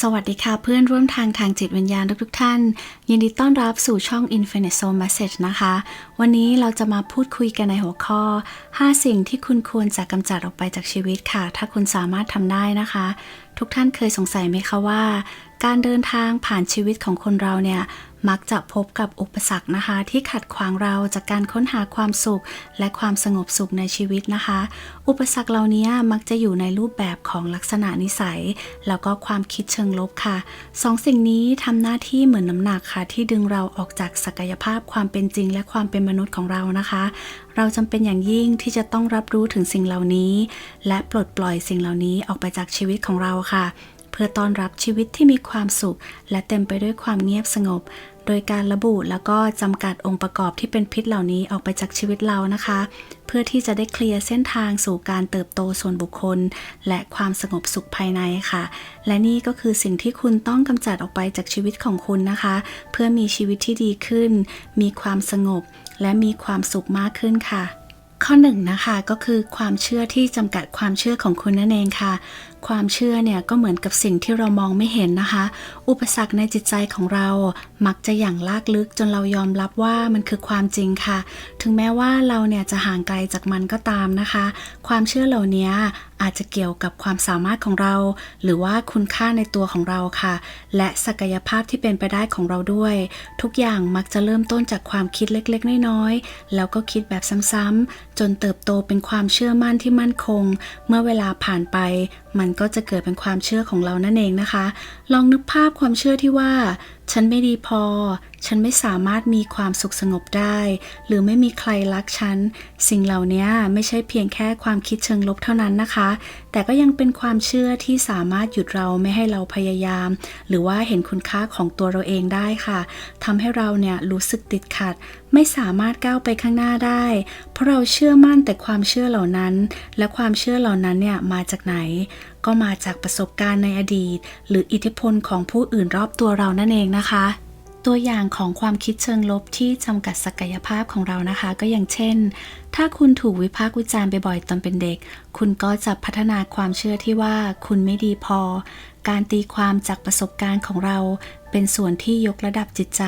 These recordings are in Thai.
สวัสดีค่ะเพื่อนร่วมทางทางจิตวิญญาณทุกๆท่าน ยินดีต้อนรับสู่ช่อง Infinite Soul Message นะคะ วันนี้เราจะมาพูดคุยกันในหัวข้อ 5 สิ่งที่คุณควรจะกำจัดออกไปจากชีวิตค่ะ ถ้าคุณสามารถทำได้นะคะ ทุกท่านเคยสงสัยไหมคะว่า การเดินทางผ่านชีวิตของคนเราเนี่ย มักจะพบกับอุปสรรคนะคะ ที่ขัดขวางเราจากการค้นหาความสุข และความสงบสุขในชีวิตนะคะ อุปสรรคเหล่านี้มักจะอยู่ในรูปแบบของลักษณะนิสัย แล้วก็ความคิดเชิงลบค่ะสองสิ่งนี้ทำหน้าที่เหมือนน้ำหนักค่ะ ที่ดึงเราออกจากศักยภาพความเป็นจริง และความเป็นมนุษย์ของเรานะคะ เราจำเป็นอย่างยิ่งที่จะต้องรับรู้ถึงสิ่งเหล่านี้ และปลดปล่อยสิ่งเหล่านี้ออกไปจากชีวิตของเราค่ะ พื่อต้อนรับชีวิตที่มีความสุข และเต็มไปด้วยความเงียบสงบ โดยการระบุแล้วก็จำกัดองค์ประกอบที่เป็นพิษเหล่านี้ออกไปจากชีวิตเรานะคะ เพื่อที่จะได้เคลียร์เส้นทางสู่การเติบโตส่วนบุคคล และความสงบสุขภายในค่ะ และนี่ก็คือสิ่งที่คุณต้องกำจัดออกไปจากชีวิตของคุณนะคะ เพื่อมีชีวิตที่ดีขึ้น มีความสงบ และมีความสุขมากขึ้นค่ะข้อหนึ่งนะคะก็คือความเชื่อที่จำกัดความเชื่อของคุณนั่นเองค่ะความเชื่อเนี่ยก็เหมือนกับสิ่งที่เรามองไม่เห็นนะคะ อุปสรรคในจิตใจของเรามักจะอย่างลากลึกจนเรายอมรับว่ามันคือความจริงค่ะ ถึงแม้ว่าเราเนี่ยจะห่างไกลจากมันก็ตามนะคะ ความเชื่อเหล่านี้อาจจะเกี่ยวกับความสามารถของเรา หรือว่าคุณค่าในตัวของเราค่ะ และศักยภาพที่เป็นไปได้ของเราด้วย ทุกอย่างมักจะเริ่มต้นจากความคิดเล็กๆ น้อยๆ แล้วก็คิดแบบซ้ำๆจนเติบโตเป็นความเชื่อมั่นที่มั่นคง เมื่อเวลาผ่านไปมันก็จะเกิดเป็นความเชื่อของเรานั่นเองนะคะ ลองนึกภาพความเชื่อที่ว่า ฉันไม่ดีพอ ฉันไม่สามารถมีความสุขสงบได้ หรือไม่มีใครรักฉัน สิ่งเหล่านี้ไม่ใช่เพียงแค่ความคิดเชิงลบเท่านั้นนะคะ แต่ก็ยังเป็นความเชื่อที่สามารถหยุดเราไม่ให้เราพยายาม หรือว่าเห็นคุณค่าของตัวเราเองได้ค่ะทำให้เราเนี่ยรู้สึกติดขัด ไม่สามารถก้าวไปข้างหน้าได้ เพราะเราเชื่อมั่นแต่ความเชื่อเหล่านั้น และความเชื่อเหล่านั้นเนี่ยมาจากไหนก็มาจากประสบการณ์ในอดีต หรืออิทธิพลของผู้อื่นรอบตัวเรานั่นเองนะคะ ตัวอย่างของความคิดเชิงลบที่จำกัดศักยภาพของเรานะคะ ก็อย่างเช่น ถ้าคุณถูกวิพากษ์วิจารณ์บ่อยๆตอนเป็นเด็ก คุณก็จะพัฒนาความเชื่อที่ว่าคุณไม่ดีพอ การตีความจากประสบการณ์ของเรา เป็นส่วนที่ยกระดับจิตใจ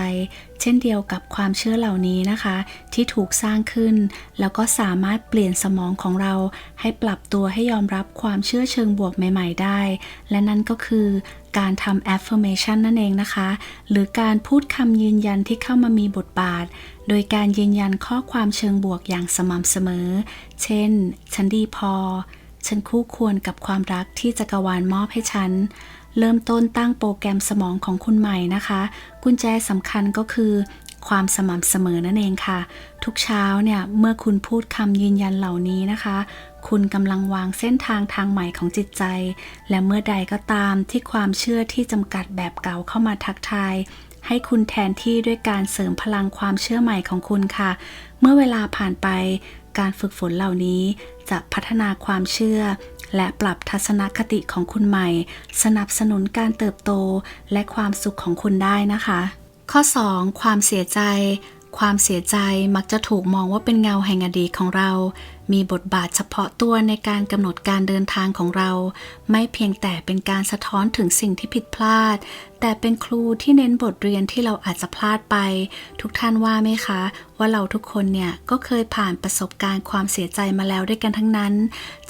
เช่นเดียวกับความเชื่อเหล่านี้นะคะ ที่ถูกสร้างขึ้น แล้วก็สามารถเปลี่ยนสมองของเรา ให้ปรับตัวให้ยอมรับความเชื่อเชิงบวกใหม่ ๆ ได้ และนั่นก็คือ การทำ affirmation นั่นเองนะคะ หรือการพูดคำยืนยันที่เข้ามามีบทบาท โดยการยืนยันข้อความเชิงบวกอย่างสม่ำเสมอ เช่น ฉันดีพอ ฉันคู่ควรกับความรักที่จักรวาลมอบให้ฉัน เริ่มต้นตั้งโปรแกรมสมองของคุณใหม่นะคะ กุญแจสำคัญก็คือ ความสม่ำเสมอนั่นเองค่ะ ทุกเช้าเนี่ยเมื่อคุณพูดคำยืนยันเหล่านี้นะคะ คุณกำลังวางเส้นทางทางใหม่ของจิตใจ และเมื่อใดก็ตามที่ความเชื่อที่จำกัดแบบเก่าเข้ามาทักทาย ให้คุณแทนที่ด้วยการเสริมพลังความเชื่อใหม่ของคุณค่ะ เมื่อเวลาผ่านไปการฝึกฝนเหล่านี้จะพัฒนาความเชื่อ และปรับทัศนคติของคุณใหม่ สนับสนุนการเติบโตและความสุขของคุณได้นะคะ ข้อ 2. ความเสียใจ ความเสียใจมักจะถูกมองว่าเป็นเงาแห่งอดีตของเรา มีบทบาทเฉพาะตัวในการกำหนดการเดินทางของเรา ไม่เพียงแต่เป็นการสะท้อนถึงสิ่งที่ผิดพลาด แต่เป็นครูที่เน้นบทเรียนที่เราอาจจะพลาดไป ทุกท่านว่าไหมคะ ว่าเราทุกคนเนี่ยก็เคยผ่านประสบการณ์ความเสียใจมาแล้วด้วยกันทั้งนั้น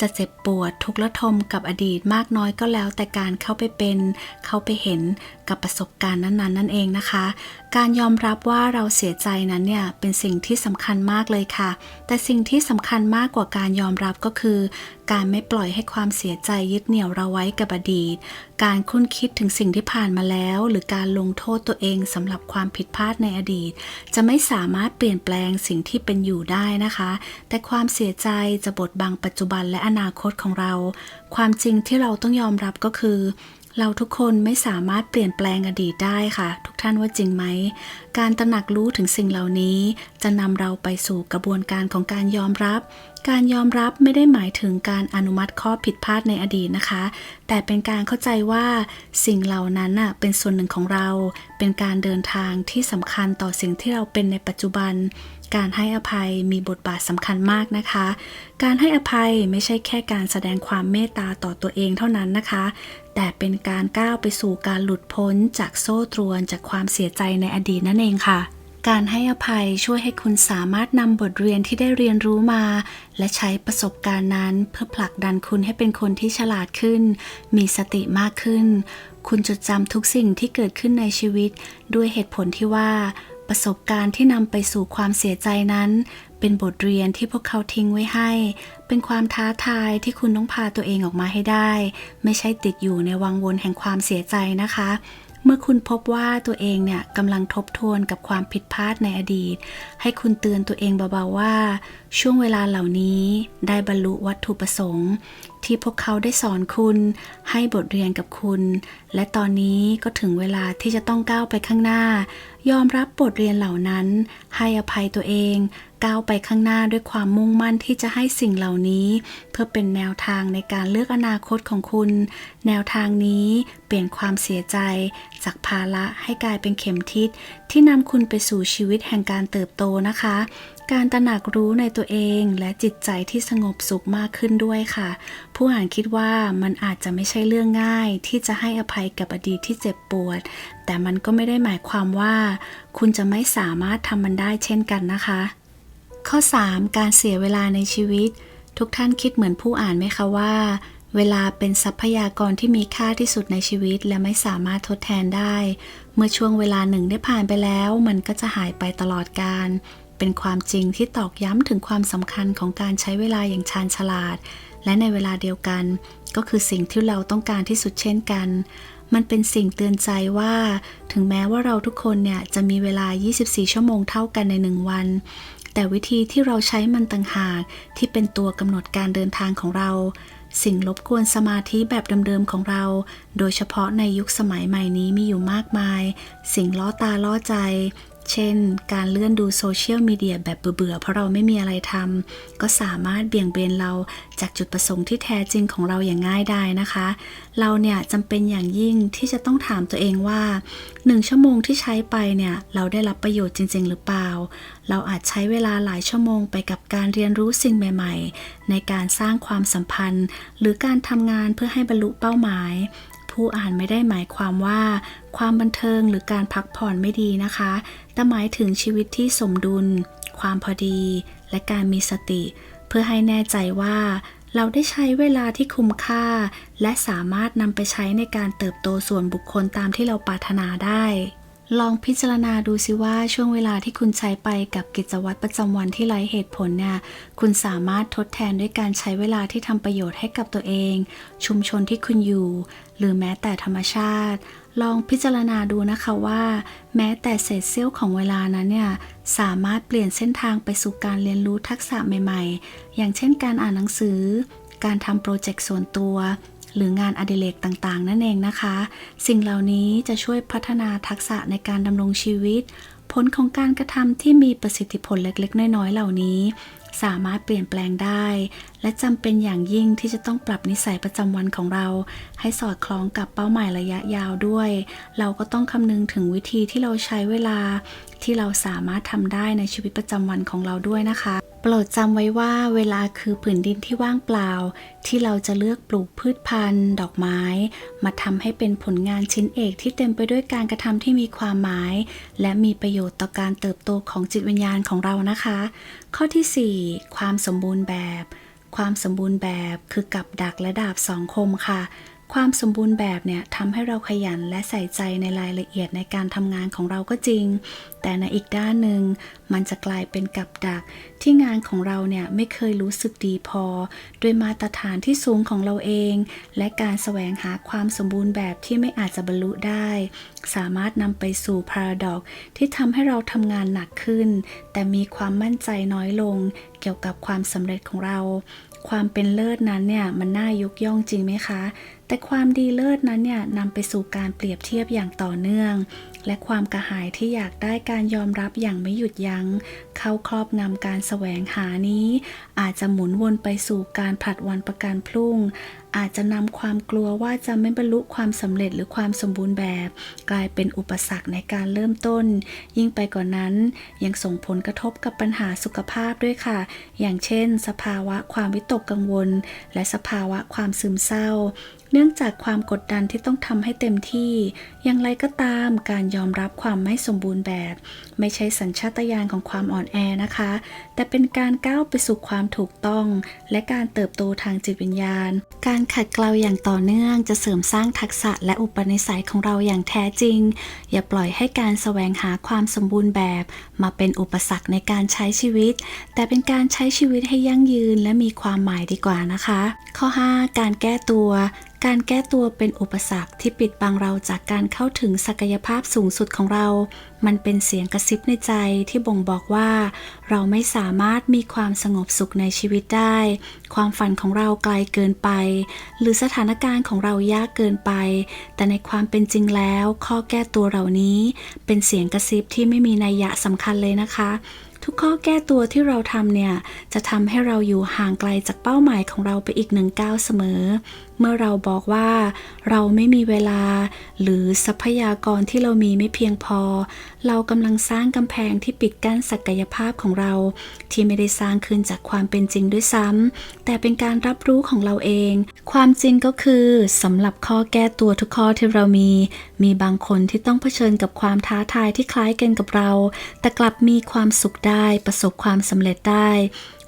จะเจ็บปวดทุกข์ระทมกับอดีตมากน้อยก็แล้ว แต่การเข้าไปเป็น เข้าไปเห็นกับประสบการณ์นั้นๆ นั่นเองนะคะ การยอมรับว่าเราเสียใจนั้นเนี่ยเป็นสิ่งที่สำคัญมากเลยค่ะ แต่สิ่งที่สำคัญมากกกว่าการยอมรับก็คือ การไม่ปล่อยให้ความเสียใจยึดเหนี่ยวเราไว้กับอดีต การคุ้นคิดถึงสิ่งที่ผ่านมาแล้ว หรือการลงโทษตัวเองสำหรับความผิดพลาดในอดีต จะไม่สามารถเปลี่ยนแปลงสิ่งที่เป็นอยู่ได้นะคะ แต่ความเสียใจจะบดบังปัจจุบันและอนาคตของเรา ความจริงที่เราต้องยอมรับก็คือเราทุกคนไม่สามารถเปลี่ยนแปลงอดีตได้ค่ะ ทุกท่านว่าจริงไหม การตระหนักรู้ถึงสิ่งเหล่านี้จะนำเราไปสู่กระบวนการของการยอมรับ การยอมรับไม่ได้หมายถึงการอนุมัติข้อผิดพลาดในอดีตนะคะ แต่เป็นการเข้าใจว่าสิ่งเหล่านั้นน่ะเป็นส่วนหนึ่งของเรา เป็นการเดินทางที่สำคัญต่อสิ่งที่เราเป็นในปัจจุบัน การให้อภัยมีบทบาทสำคัญมากนะคะ การให้อภัยไม่ใช่แค่การแสดงความเมตตาต่อตัวเองเท่านั้นนะคะ แต่เป็นการก้าวไปสู่การหลุดพ้นจากโซ่ตรวนจากความเสียใจในอดีตนั่นเองค่ะ การให้อภัยช่วยให้คุณสามารถนำบทเรียนที่ได้เรียนรู้มา และใช้ประสบการณ์นั้น เพื่อผลักดันคุณให้เป็นคนที่ฉลาดขึ้น มีสติมากขึ้น คุณจดจำทุกสิ่งที่เกิดขึ้นในชีวิต ด้วยเหตุผลที่ว่า ประสบการณ์ที่นำไปสู่ความเสียใจนั้น เป็นบทเรียนที่พวกเขาทิ้งไว้ให้ เป็นความท้าทายที่คุณต้องพาตัวเองออกมาให้ได้ ไม่ใช่ติดอยู่ในวังวนแห่งความเสียใจนะคะ เมื่อคุณพบว่าตัวเองเนี่ยกำลังทบทวนกับความผิดพลาดในอดีต ให้คุณเตือนตัวเองเบาๆว่า ช่วงเวลาเหล่านี้ได้บรรลุวัตถุประสงค์ ที่พวกเขาได้สอนคุณ ให้บทเรียนกับคุณ และตอนนี้ก็ถึงเวลาที่จะต้องก้าวไปข้างหน้า ยอมรับบทเรียนเหล่านั้น ให้อภัยตัวเอง ก้าวไปข้างหน้าด้วยความมุ่งมั่นที่จะให้สิ่งเหล่านี้ เพื่อเป็นแนวทางในการเลือกอนาคตของคุณ แนวทางนี้เปลี่ยนความเสียใจ จากภาระให้กลายเป็นเข็มทิศที่นำคุณไปสู่ชีวิตแห่งการเติบโตนะคะ การตระหนักรู้ในตัวเองและจิตใจที่สงบสุขมากขึ้นด้วยค่ะ ผู้อ่านคิดว่ามันอาจจะไม่ใช่เรื่องง่าย ที่จะให้อภัยกับอดีตที่เจ็บปวด แต่มันก็ไม่ได้หมายความว่า คุณจะไม่สามารถทำมันได้เช่นกันนะคะ ข้อ 3 การเสียเวลาในชีวิต ทุกท่านคิดเหมือนผู้อ่านไหมคะว่าเวลาเป็นทรัพยากรที่มีค่าที่สุดในชีวิต และไม่สามารถทดแทนได้ เมื่อช่วงเวลาหนึ่งได้ผ่านไปแล้ว มันก็จะหายไปตลอดกาล เป็นความจริงที่ตอกย้ำถึงความสำคัญของการใช้เวลาอย่างชาญฉลาด และในเวลาเดียวกัน ก็คือสิ่งที่เราต้องการที่สุดเช่นกัน มันเป็นสิ่งเตือนใจว่า ถึงแม้ว่าเราทุกคนเนี่ยจะมีเวลา 24 ชั่วโมงเท่ากันในหนึ่งวัน แต่วิธีที่เราใช้มันต่างหากที่เป็นตัวกำหนดการเดินทางของเรา สิ่งรบกวนสมาธิแบบเดิมๆของเรา โดยเฉพาะในยุคสมัยใหม่นี้มีอยู่มากมาย สิ่งล่อตาล่อใจเช่น การเลื่อนดูโซเชียลมีเดียแบบเบื่อๆ เพราะเราไม่มีอะไรทำก็สามารถเบี่ยงเบนเราจากจุดประสงค์ที่แท้จริงของเราอย่างง่ายได้นะคะ เราเนี่ยจำเป็นอย่างยิ่งที่จะต้องถามตัวเองว่าหนึ่งชั่วโมงที่ใช้ไปเนี่ย เราได้รับประโยชน์จริง ๆ หรือเปล่า เราอาจใช้เวลาหลายชั่วโมงไปกับการเรียนรู้สิ่งใหม่ ๆ ในการสร้างความสัมพันธ์ หรือการทำงานเพื่อให้บรรลุเป้าหมาย ผู้อ่านไม่ได้หมายความว่า ความบันเทิงหรือการพักผ่อนไม่ดีนะคะ แต่หมายถึงชีวิตที่สมดุล ความพอดี และการมีสติ เพื่อให้แน่ใจว่า เราได้ใช้เวลาที่คุ้มค่า และสามารถนำไปใช้ในการเติบโตส่วนบุคคลตามที่เราปรารถนาได้ ลองพิจารณาดูสิว่าช่วงเวลาที่คุณใช้ไปกับกิจวัตรประจำวันที่ไร้เหตุผลเนี่ย คุณสามารถทดแทนด้วยการใช้เวลาที่ทำประโยชน์ให้กับตัวเอง ชุมชนที่คุณอยู่ หรือแม้แต่ธรรมชาติ ลองพิจารณาดูนะคะว่า แม้แต่เศษเสี้ยวของเวลานั้นเนี่ย สามารถเปลี่ยนเส้นทางไปสู่การเรียนรู้ทักษะใหม่ ๆ อย่างเช่นการอ่านหนังสือ การทำโปรเจกต์ส่วนตัว หรืองานอดิเรกต่างๆ นั่นเองนะคะ สิ่งเหล่านี้จะช่วยพัฒนาทักษะในการดำรงชีวิต ผลของการกระทำที่มีประสิทธิผลเล็กๆ น้อยๆ เหล่านี้ สามารถเปลี่ยนแปลงได้ และจำเป็นอย่างยิ่งที่จะต้องปรับนิสัยประจำวันของเรา ให้สอดคล้องกับเป้าหมายระยะยาวด้วย เราก็ต้องคำนึงถึงวิธีที่เราใช้เวลา ที่เราสามารถทำได้ในชีวิตประจำวันของเราด้วยนะคะ โปรดจำไว้ว่าเวลาคือผืนดินที่ว่างเปล่า ที่เราจะเลือกปลูกพืชพันธุ์ ดอกไม้ มาทำให้เป็นผลงานชิ้นเอกที่เต็มไปด้วยการกระทำที่มีความหมาย และมีประโยชน์ต่อการเติบโตของจิตวิญญาณของเรานะคะ ข้อทีสี่4 ความสมบูรณ์แบบ ความสมบูรณ์แบบคือกับดักและดาบสองคมค่ะ ความสมบูรณ์แบบเนี่ยทำให้เราขยันและใส่ใจในรายละเอียดในการทำงานของเราก็จริง แต่ในอีกด้านหนึ่งมันจะกลายเป็นกับดัก ที่งานของเราเนี่ยไม่เคยรู้สึกดีพอ ด้วยมาตรฐานที่สูงของเราเอง และการแสวงหาความสมบูรณ์แบบที่ไม่อาจจะบรรลุได้ สามารถนำไปสู่พาราดอกที่ทำให้เราทำงานหนักขึ้น แต่มีความมั่นใจน้อยลง เกี่ยวกับความสำเร็จของเรา ความเป็นเลิศนั้นเนี่ยมันน่ายกย่องจริงไหมคะ แต่ความดีเลิศนั้นเนี่ยนำไปสู่การเปรียบเทียบอย่างต่อเนื่อง และความกระหายที่อยากได้การยอมรับอย่างไม่หยุดยัง้ง เข้าครอบงำการแสวงหานี้ อาจจะหมุนวนไปสู่การผลัดวันประกันพรุ่ง อาจจะนำความกลัวว่าจะไม่บรรลุความสำเร็จหรือความสมบูรณ์แบบ กลายเป็นอุปสรรคในการเริ่มต้น ยิ่งไปกว่านนั้น ยังส่งผลกระทบกับปัญหาสุขภาพด้วยค่ะ อย่างเช่น สภาวะความวิตกกังวล และสภาวะความซึมเศร้า เนื่องจากความกดดันที่ต้องทำให้เต็มที่ อย่างไรก็ตามการยอมรับความไม่สมบูรณ์แบบ ไม่ใช่สัญชาตญาณของความอ่อนแอนะคะ แต่เป็นการก้าวไปสู่ความถูกต้อง และการเติบโตทางจิตวิญญาณ การขัดเกลาอย่างต่อเนื่องจะเสริมสร้างทักษะและอุปนิสัยของเราอย่างแท้จริง อย่าปล่อยให้การแสวงหาความสมบูรณ์แบบ มาเป็นอุปสรรคในการใช้ชีวิต แต่เป็นการใช้ชีวิตให้ยั่งยืนและมีความหมายดีกว่านะคะ ข้อ 5 การแก้ตัวการแก้ตัวเป็นอุปสรรคที่ปิดบังเราจากการเข้าถึงศักยภาพสูงสุดของเรา มันเป็นเสียงกระซิบในใจที่บ่งบอกว่า เราไม่สามารถมีความสงบสุขในชีวิตได้ ความฝันของเราไกลเกินไป หรือสถานการณ์ของเรายากเกินไป แต่ในความเป็นจริงแล้ว ข้อแก้ตัวเหล่านี้ เป็นเสียงกระซิบที่ไม่มีนัยยะสำคัญเลยนะคะทุกข้อแก้ตัวที่เราทำเนี่ย จะทำให้เราอยู่ห่างไกลจากเป้าหมายของเราไปอีกหนึ่งก้าวเสมอ เมื่อเราบอกว่า เราไม่มีเวลา หรือทรัพยากรที่เรามีไม่เพียงพอ เรากำลังสร้างกำแพงที่ปิดกั้นศักยภาพของเรา ที่ไม่ได้สร้างขึ้นจากความเป็นจริงด้วยซ้ำแต่เป็นการรับรู้ของเราเอง ความจริงก็คือสำหรับข้อแก้ตัวทุกข้อที่เรามี มีบางคนที่ต้องเผชิญกับความท้าทายที่คล้ายกันกับเรา แต่กลับมีความสุขได้ประสบความสำเร็จได้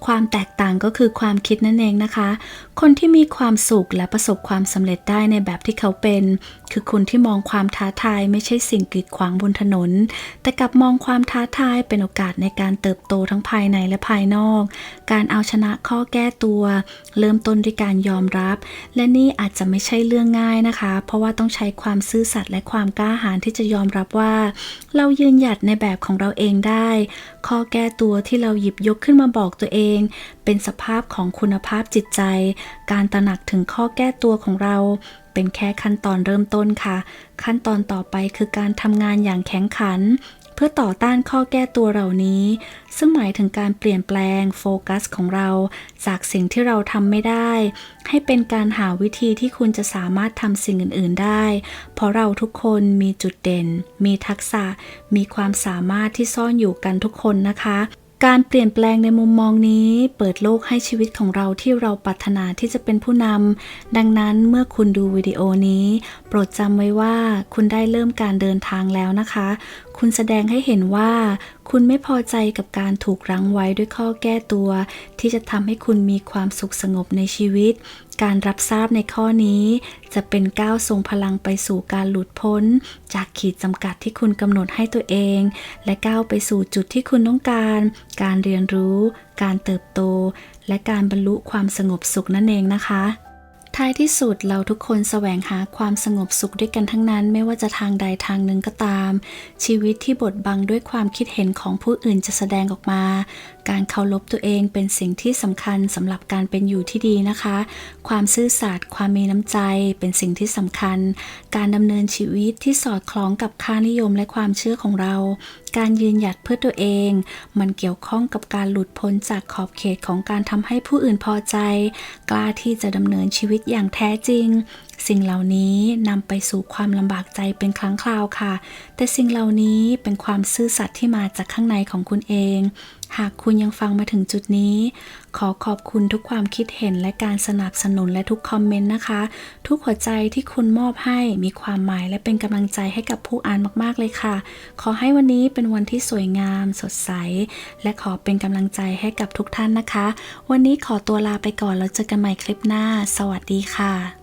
ความแตกต่างก็คือความคิดนั่นเองนะคะ คนที่มีความสุขและประสบความสำเร็จได้ในแบบที่เขาเป็น คือคนที่มองความท้าทายไม่ใช่สิ่งกีดขวางบนถนน แต่กลับมองความท้าทายเป็นโอกาสในการเติบโตทั้งภายในและภายนอก การเอาชนะข้อแก้ตัว เริ่มต้นด้วยการยอมรับ และนี่อาจจะไม่ใช่เรื่องง่ายนะคะ เพราะว่าต้องใช้ความซื่อสัตย์และความกล้าหาญที่จะยอมรับว่า เรายืนหยัดในแบบของเราเองได้ ข้อแก้ตัวที่เราหยิบยกขึ้นมาบอกตัวเอง เป็นสภาพของคุณภาพจิตใจ การตระหนักถึงข้อแก้ตัวของเรา เป็นแค่ขั้นตอนเริ่มต้นค่ะ ขั้นตอนต่อไปคือการทำงานอย่างแข็งขัน พื่อต่อต้านข้อแก้ตัวเหล่านี้ ซึ่งหมายถึงการเปลี่ยนแปลงโฟกัสของเรา จากสิ่งที่เราทำไม่ได้ ให้เป็นการหาวิธีที่คุณจะสามารถทำสิ่งอื่น ๆ ได้ เพราะเราทุกคนมีจุดเด่น มีทักษะ มีความสามารถที่ซ่อนอยู่กันทุกคนนะคะ การเปลี่ยนแปลงในมุมมองนี้ เปิดโลกให้ชีวิตของเราที่เราปรารถนาที่จะเป็นผู้นำ ดังนั้นเมื่อคุณดูวิดีโอนี้ โปรดจำไว้ว่าคุณได้เริ่มการเดินทางแล้วนะคะ คุณแสดงให้เห็นว่า คุณไม่พอใจกับการถูกรั้งไว้ด้วยข้อแก้ตัว ที่จะทำให้คุณมีความสุขสงบในชีวิต การรับทราบในข้อนี้จะเป็นก้าวทรงพลังไปสู่การหลุดพ้น จากขีดจำกัดที่คุณกำหนดให้ตัวเอง และก้าวไปสู่จุดที่คุณต้องการ การเรียนรู้ การเติบโต และการบรรลุความสงบสุขนั่นเองนะคะท้ายที่สุดเราทุกคนแสวงหาความสงบสุขด้วยกันทั้งนั้น ไม่ว่าจะทางใดทางหนึ่งก็ตาม ชีวิตที่บดบังด้วยความคิดเห็นของผู้อื่นจะแสดงออกมาการเคารพตัวเองเป็นสิ่งที่สำคัญสำหรับการเป็นอยู่ที่ดีนะคะ ความซื่อสัตย์ความมีน้ำใจเป็นสิ่งที่สำคัญ การดำเนินชีวิตที่สอดคล้องกับค่านิยมและความเชื่อของเรา การยืนหยัดเพื่อตัวเอง มันเกี่ยวข้องกับการหลุดพ้นจากขอบเขตของการทำให้ผู้อื่นพอใจ กล้าที่จะดำเนินชีวิตอย่างแท้จริง สิ่งเหล่านี้นำไปสู่ความลำบากใจเป็นครั้งคราวค่ะ แต่สิ่งเหล่านี้เป็นความซื่อสัตย์ที่มาจากข้างในของคุณเอง หากคุณยังฟังมาถึงจุดนี้ ขอขอบคุณทุกความคิดเห็นและการสนับสนุนและทุกคอมเมนต์นะคะ ทุกหัวใจที่คุณมอบให้มีความหมายและเป็นกำลังใจให้กับผู้อ่านมากๆเลยค่ะ ขอให้วันนี้เป็นวันที่สวยงาม สดใส และขอเป็นกำลังใจให้กับทุกท่านนะคะ วันนี้ขอตัวลาไปก่อนแล้วเจอกันใหม่คลิปหน้า สวัสดีค่ะ